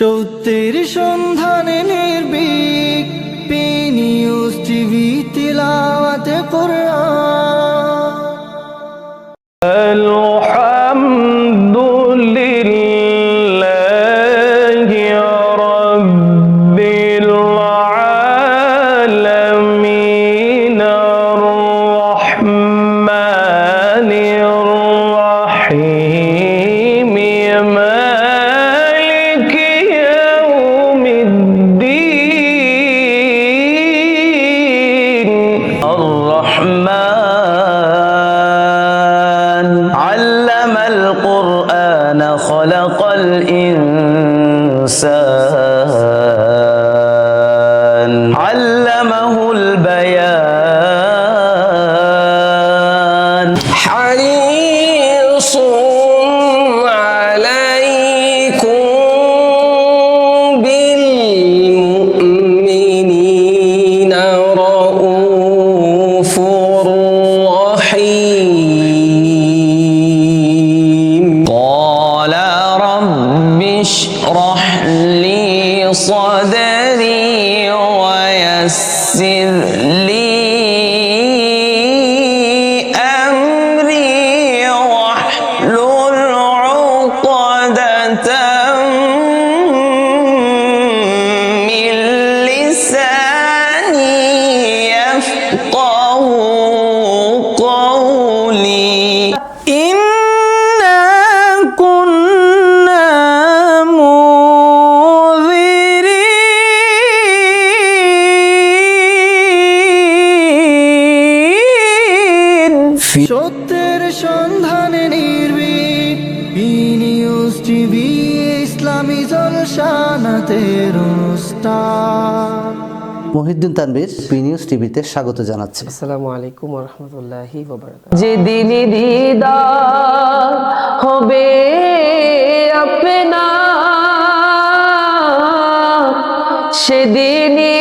সত্যের সন্ধানে নির্বিক পেনিউজ টিভি তিলাওয়াতে করে الصور সত্যের সন্ধানে নির্ভীক নিউজ টিভি ইসলামী জলসানাতের মহিউদ্দিন তানবীর পি নিউজ টিভিতে স্বাগত জানাচ্ছি। আসসালামু আলাইকুম রহমতুল্লাহি যে দিনই দিদার হবে আপনা সেদিনই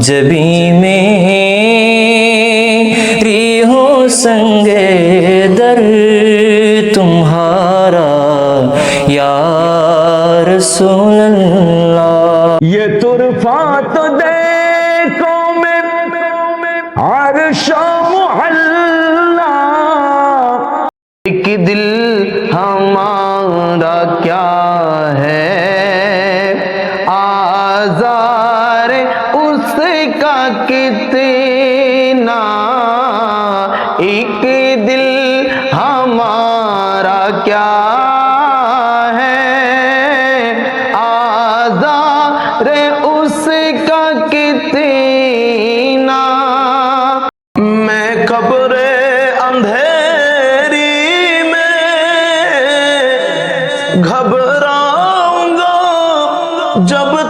جبی میں ری ہو سنگ در تمہارا یا رسول घबराऊँगा जब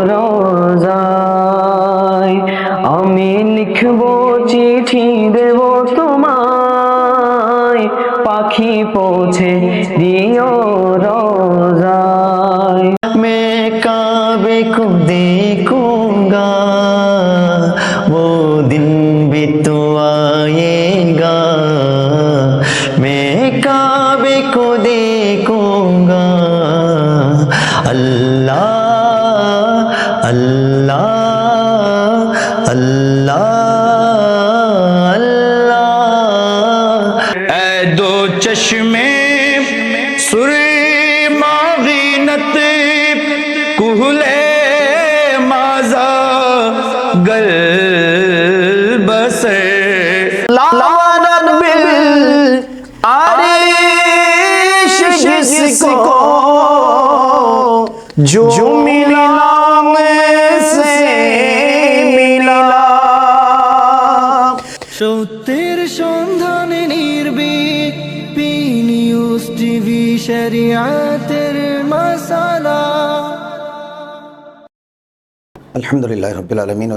اللہ اللہ اللہ اللہ. اے دو چشمے سر معینت کہلے مازا گل بسر जो আলহামদুলিল্লাহ রবিল আলমিন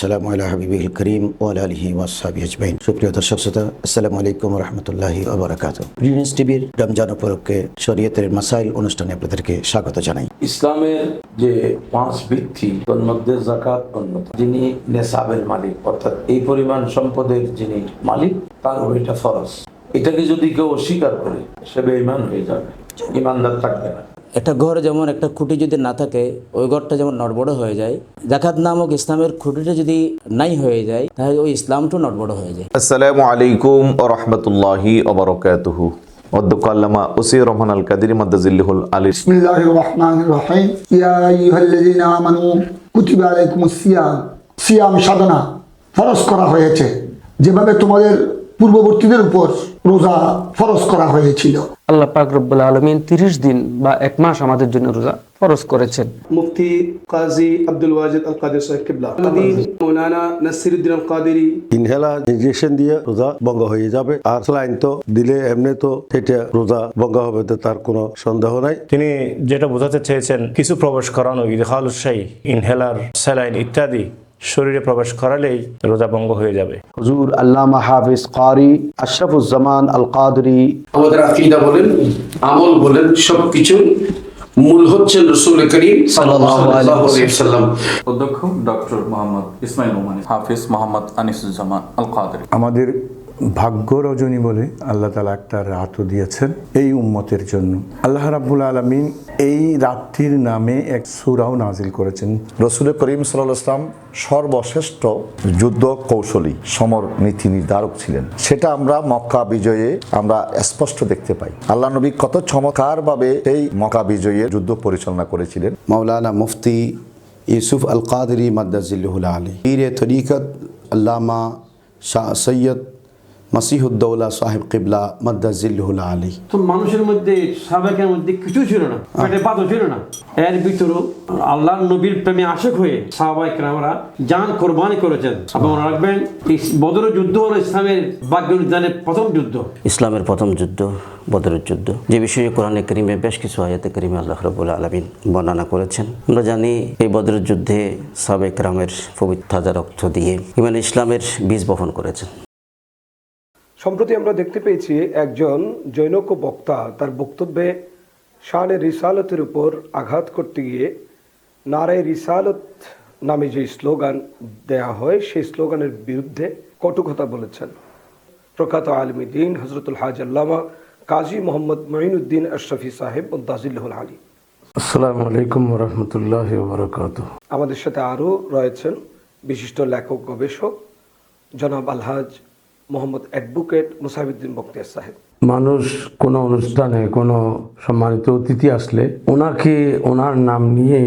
সালাম আল্লাহ হাবিবিল করিম ওয়াসাবি আজমাইন। সুপ্রিয় দর্শক শ্রোতা, আসসালামু আলাইকুম রহমতুল্লাহি আবরাকাত টিভির রমজান উপলক্ষে শরীয়তের মাসাইল অনুষ্ঠানে আপনাদেরকে স্বাগত জানাই। ইসলামের যে পাঁচ ভিত্তি তার মধ্যে জাকাত অন্যতম। যিনি নেশাবের মালিক, অর্থাৎ এই পরিমাণ সম্পদের যিনি মালিক, তার এটাকে যদি কেউ অস্বীকার করে, সে বেঈমান হয়ে যাবে। ইমানদার থাকবে না। একটা ঘর যেমন একটা খুঁটি যদি না থাকে ওই ঘরটা যেমন নড়বড় হয়ে যায়। জাকাত নামক ইসলামের খুঁটিটা যদি নাই হয়ে যায় তাহলে ওই ইসলামটা নড়বড় হয়ে যায়। আসসালামু আলাইকুম রহমতুল্লাহি অবরকাতুহু অধ্যক্ষ আল্লামা ওসি রহমান আল কাদির মাদ্দাজিল্লুল আলী। বিসমিল্লাহির রহমানির রহিম। ইয়া আইয়ুহাল্লাযিনা আমানু কুতিবা আলাইকুমুস সিয়াম। সিয়াম সাধনা ফরজ করা হয়েছে। যেভাবে তোমাদের পূর্ববর্তীদের উপর রোজা ফরজ করা হয়েছিল। আল্লাহ পাক রব্বুল আলমিন তিরিশ দিন বা এক মাস আমাদের জন্য রোজা ফরজ করেছেন। মুফতি কাজী আব্দুল ওয়াজিদ আল কাদের সাহেব কিবলা মৌলানা নাসিরুদ্দিন আল কাদেরি ইনহেলার ইঞ্জেকশন দিয়ে রোজা ভঙ্গ হয়ে যাবে আর স্যালাইন তো দিলে এমনি তো সেটা রোজা ভঙ্গ হবে তো তার কোনো সন্দেহ নাই। তিনি যেটা বোঝাতে চেয়েছেন কিছু প্রবেশ করানো ইদহালুসাই ইনহেলার স্যালাইন ইত্যাদি শরীরে প্রবেশ করালেই রোজা ভঙ্গ হয়ে যাবে। হুজুর আল্লামা হাফিজ কারি আশরাফুজ্জামান আল কাদরি আমাদের আকিদা বলেন আমল বলেন সবকিছু মূল হচ্ছে রসুল করিম সাল্লাল্লাহু আলাইহি সাল্লাম অধ্যক্ষ ডক্টর মোহাম্মদ ইসমাইল ওমানি হাফিজ মোহাম্মদ আনিসুজ্জামান আল কাদরি আমাদের ভাগ্য রজনী বলে আল্লাহ তালা একটা রাতও দিয়েছেন এই উম্মতের জন্য। আল্লাহ রাব্বুল আলমিন এই রাতটির নামে এক সুরাও নাজিল করেছেন। রসুল করিম সাল্লাহ ইসলাম সর্বশ্রেষ্ঠ যুদ্ধ কৌশলী সমর নীতি নির্ধারক ছিলেন। সেটা আমরা মক্কা বিজয়ে আমরা স্পষ্ট দেখতে পাই। আল্লাহ নবী কত চমৎকারভাবে এই মক্কা বিজয়ে যুদ্ধ পরিচালনা করেছিলেন। মৌলানা মুফতি ইউসুফ আল কাদরি মাদ্দাজিল্লুল আলী। পীর তরিকত আল্লামা শাহ সৈয়দ মসিহুদ্দৌলা সাহেব কিবলা মাদ্দাজিল্লুল আলী। তো মানুষের মধ্যে সাবেকের মধ্যে কিছু ছিল না পেটে পাতও ছিল না। এর ভিতরেও আল্লাহ নবীর প্রেমে আশেক হয়ে সাহাবাই আমরা জান কোরবানি করেছেন। আপনি মনে রাখবেন বদর যুদ্ধ হলো ইসলামের বাক্য উদ্যানের প্রথম যুদ্ধ। ইসলামের প্রথম যুদ্ধ বদরের যুদ্ধ। যে বিষয়ে কোরআনে করিমে বেশ কিছু আয়াতে করিমে আল্লাহ রবুল আলমিন বর্ণনা করেছেন। আমরা জানি এই বদরের যুদ্ধে সাবেক রামের পবিত্র রক্ত দিয়ে ইমান ইসলামের বীজ বপন করেছেন। সম্প্রতি আমরা দেখতে পেয়েছি একজন জৈনক বক্তা তার বক্তব্যে শানের রিসালতের উপর আঘাত করতে গিয়ে নারায় রিসালত নামে যে স্লোগান দেয়া হয় সেই স্লোগানের বিরুদ্ধে কটু কথা বলেছেন। প্রখ্যাত আলমী দিন হজরতুল হাজ আল্লামা কাজী মোহাম্মদ মঈনুদ্দিন আশরাফি সাহেব ও মুদাজিল্লাহুল আলী। আসসালামু আলাইকুম রহমতুল্লাহ বরকাত আমাদের সাথে আরও রয়েছেন বিশিষ্ট লেখক গবেষক জনাব আলহাজ মোহাম্মদ অ্যাডভোকেট মুসাহিউদ্দিন বক্তিয়ার সাহেব। মানুষ কোনো অনুষ্ঠানে কোনো সম্মানিত অতিথি আসলে ওনাকে ওনার নাম নিয়ে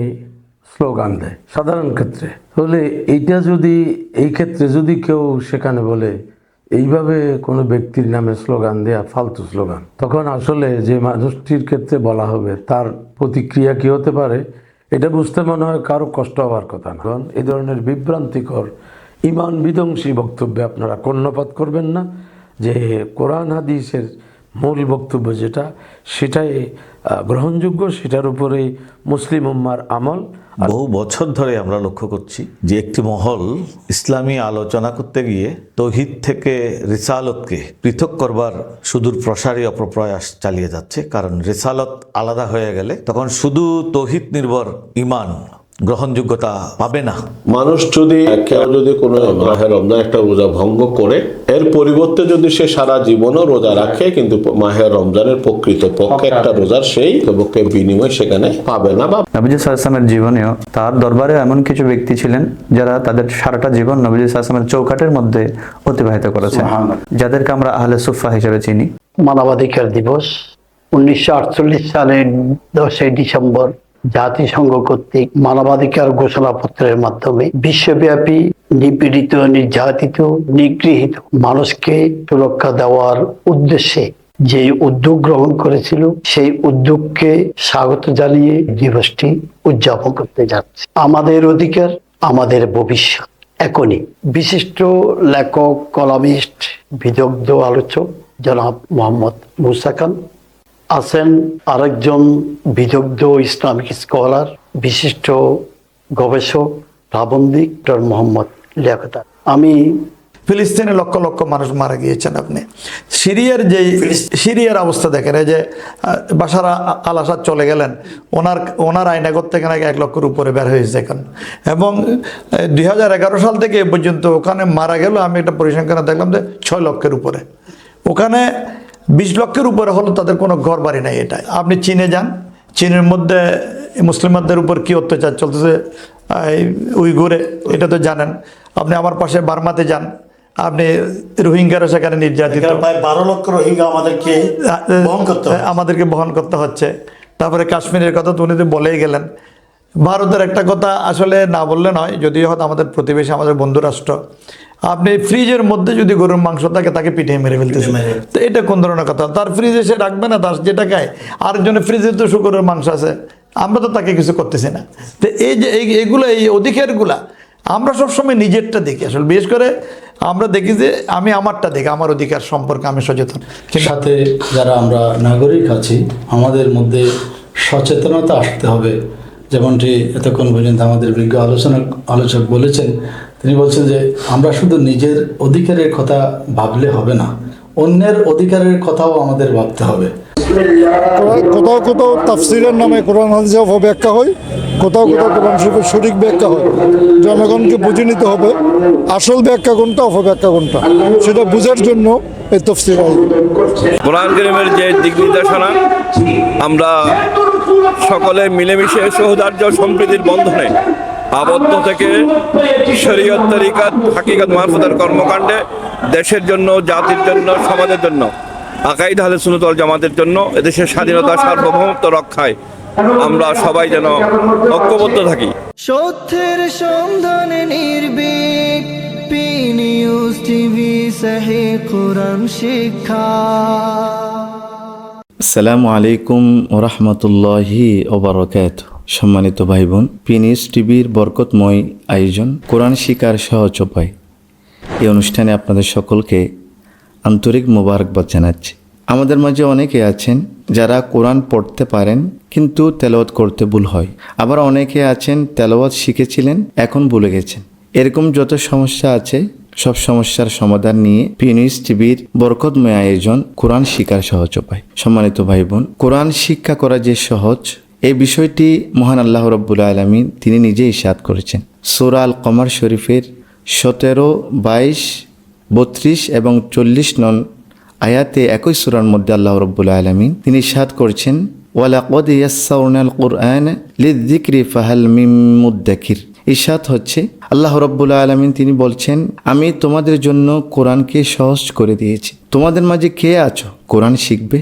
স্লোগান দেয়, সাধারণ ক্ষেত্রে। তাহলে এইটা যদি, এই ক্ষেত্রে যদি কেউ সেখানে বলে, এইভাবে কোনো ব্যক্তির নামে স্লোগান দেয়া ফালতু স্লোগান, তখন আসলে যে মানুষটির ক্ষেত্রে বলা হবে তার প্রতিক্রিয়া কি হতে পারে, এটা বুঝতে মনে হয় কারও কষ্ট হওয়ার কথা না। এই ধরনের বিভ্রান্তিকর ইমান বিধ্বংসী বক্তব্যে আপনারা কর্ণপাত করবেন না, যে কোরআন হাদিসের মূল বক্তব্য যেটা, সেটাই গ্রহণযোগ্য, সেটার উপরেই মুসলিম উম্মার আমল। বহু বছর ধরে আমরা লক্ষ্য করছি যে একটি মহল ইসলামী আলোচনা করতে গিয়ে তৌহিদ থেকে রিসালতকে পৃথক করবার সুদূর প্রসারী অপপ্রয়াস চালিয়ে যাচ্ছে। কারণ রিসালত আলাদা হয়ে গেলে তখন শুধু তৌহিদ নির্ভর ইমান গ্রহণযোগ্যতা পাবে না। মানুষ যদি কেউ যদি কোনো মাহে রমজান একটা রোজা ভঙ্গ করে এর পরিবর্তে যদি সে সারা জীবনও রোজা রাখে কিন্তু মাহে রমজানের প্রকৃত পক্ষে একটা রোজার সেই পক্ষে বিনিময় সেখানে পাবে না বা নবীজ সাল্লামের জীবনেও তার দরবারে এমন কিছু ব্যক্তি ছিলেন যারা তাদের সারাটা জীবন নবীজ সাল্লামের চৌকাটের মধ্যে অতিবাহিত করেছেন। যাদেরকে আমরা আহলে সুফা হিসেবে চিনি। মানবাধিকার দিবস উনিশশো আটচল্লিশ সালের দশই ডিসেম্বর জাতিসংঘ কর্তৃক মানবাধিকার ঘোষণাপত্রের মাধ্যমে বিশ্বব্যাপী নিপীড়িত, নির্যাতিত, নিগৃহীত মানুষকে সুরক্ষা দেওয়ার উদ্দেশ্যে যে উদ্যোগ গ্রহণ করেছিল, সেই উদ্যোগকে স্বাগত জানিয়ে দিবসটি উদযাপন করতে যাচ্ছে। আমাদের অধিকার, আমাদের ভবিষ্যৎ। এখনই বিশিষ্ট লেখক, কলামিস্ট, বিদগ্ধ, আলোচক জনাব মোহাম্মদ মুসা খান আছেন আরেকজন বিদগ্ধ ইসলামিক স্কলার বিশিষ্ট গবেষক প্রাবন্ধিক ডক্টর মোহাম্মদ লিয়াকতার। আমি ফিলিস্তিনে লক্ষ লক্ষ মানুষ মারা গিয়েছেন আপনি। সিরিয়ার যে সিরিয়ার অবস্থা দেখেন এই যে বাশার আল আসাদ চলে গেলেন ওনার ওনার আইনাগর থেকে নাকি এক লক্ষের উপরে বের হয়েছে এখন। এবং দুই হাজার এগারো সাল থেকে এ পর্যন্ত ওখানে মারা গেল আমি একটা পরিসংখ্যানে দেখলাম যে ছয় লক্ষের উপরে। ওখানে বিশ লক্ষের উপরে হলো তাদের কোনো ঘর বাড়ি নাই এটা আপনি চীনে যান চীনের মধ্যে মুসলিমদের উপর কি অত্যাচার চলতেছে উইগুরে এটা তো জানেন। আপনি আমার পাশে বার্মাতে যান আপনি রোহিঙ্গারা সেখানে নির্যাতিত। প্রায় বারো লক্ষ রোহিঙ্গা আমাদেরকে বহন করতে আমাদেরকে বহন করতে হচ্ছে। তারপরে কাশ্মীরের কথা তো উনি তো বলেই গেলেন। ভারতের একটা কথা আসলে না বললে নয় যদিও হয়তো আমাদের প্রতিবেশী আমাদের বন্ধু রাষ্ট্র আপনি ফ্রিজের মধ্যে যদি গরুর মাংস থাকে তাকে পিটিয়ে মেরে ফেলতেছে। তো এটা কোন ধরনের কথা? তার ফ্রিজে সে রাখবে না তার যেটা খায়। আরেকজনের ফ্রিজে তো শুকরের মাংস আছে। আমরা তো তাকে কিছু করতেছি না। তো এই যে এই- এইগুলো এই অধিকারগুলা আমরা সবসময় নিজেরটা দেখি। আসলে বিশেষ করে আমরা দেখি যে আমি আমারটা দেখি আমার অধিকার সম্পর্কে আমি সচেতন। সাথে যারা আমরা নাগরিক আছি আমাদের মধ্যে সচেতনতা আসতে হবে। যেমনটি এতক্ষণ পর্যন্ত আমাদের বিজ্ঞ আলোচনা আলোচক বলেছেন তিনি বলছেন যে আমরা শুধু নিজের অধিকারের কথা ভাবলে হবে না অন্যের অধিকারের কথাও আমাদের ভাবতে হবে। কোথাও কোথাও তাফসিরের নামে কোরআন হাদিসে অপব্যাখ্যা হয় কোথাও কোথাও কোরআন শরীফের সঠিক ব্যাখ্যা হয়। জনগণকে বুঝে নিতে হবে আসল ব্যাখ্যা কোনটা অপব্যাখ্যা কোনটা সেটা বুঝার জন্য এই তফসির আয়োজন কোরআন করিমের যে দিক নির্দেশনা আমরা সকলে মিলেমিশে সৌহার্দ্য সম্প্রীতির বন্ধনে আবদ্ধ থেকে শরীয়ত তরিকাত হাকিকাত মারফতের কর্মকাণ্ডে দেশের জন্য জাতির জন্য সমাজের জন্য আকাইদ আহলে সুনতল জামাতের জন্য এদেশের স্বাধীনতা সার্বভৌমত্ব রক্ষায় আমরা সবাই যেন ঐক্যবদ্ধ থাকি। সত্যের সন্ধানে নির্ভীক পি নিউজ টিভি সাহে কোরআন শিক্ষা। আসসালামু আলাইকুম ওরহমতুল্লাহি ওবরকাত সম্মানিত ভাই বোন পিনিস টিভির বরকতময় আয়োজন কোরআন শিকার সহজ উপায় এই অনুষ্ঠানে আপনাদের সকলকে আন্তরিক মোবারকবাদ জানাচ্ছি। আমাদের মাঝে অনেকে আছেন যারা কোরআন পড়তে পারেন কিন্তু তেলাওয়াত করতে ভুল হয়। আবার অনেকে আছেন তেলাওয়াত শিখেছিলেন, এখন ভুলে গেছেন। এরকম যত সমস্যা আছে, সব সমস্যার সমাধান নিয়ে পিনিউজ টিভির বরকতময় আয়োজন কোরআন শিকার সহজ উপায় সম্মানিত ভাই বোন কোরআন শিক্ষা করা যে সহজ এই বিষয়টি মহান আল্লাহ রব্বুল আলমী তিনি নিজে ইসাদ করেছেন। সোরা আল কমার শরীফের সতেরো, বাইশ, বত্রিশ এবং চল্লিশ নন আয়াতে একই সুরার মধ্যে আল্লাহ রব্বুল আলমিন তিনি ইসাদ করছেন, ওয়ালাকদ হচ্ছে, আল্লাহ রব্বুল আলমিন তিনি বলছেন, আমি তোমাদের জন্য কোরআনকে সহজ করে দিয়েছি। তোমাদের মাঝে কে আছো? কোরআন শিখবে